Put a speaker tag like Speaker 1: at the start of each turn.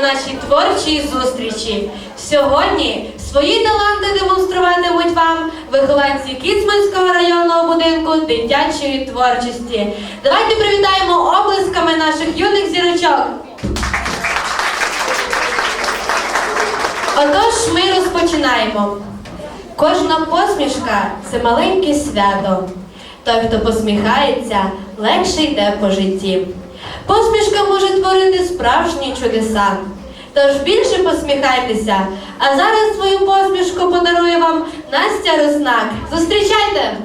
Speaker 1: на нашій творчій зустрічі. Сьогодні свої таланти демонструватимуть вам вихованці Кіцманського районного будинку дитячої творчості. Давайте привітаємо облисками наших юних зірочок. Отож, ми розпочинаємо. Кожна посмішка це маленьке свято. Той, хто посміхається, легше йде по житті. Посмішка може творити справжні чудеса. Тож більше посміхайтеся, а зараз свою посмішку подарує вам Настя Роснак. Зустрічайте!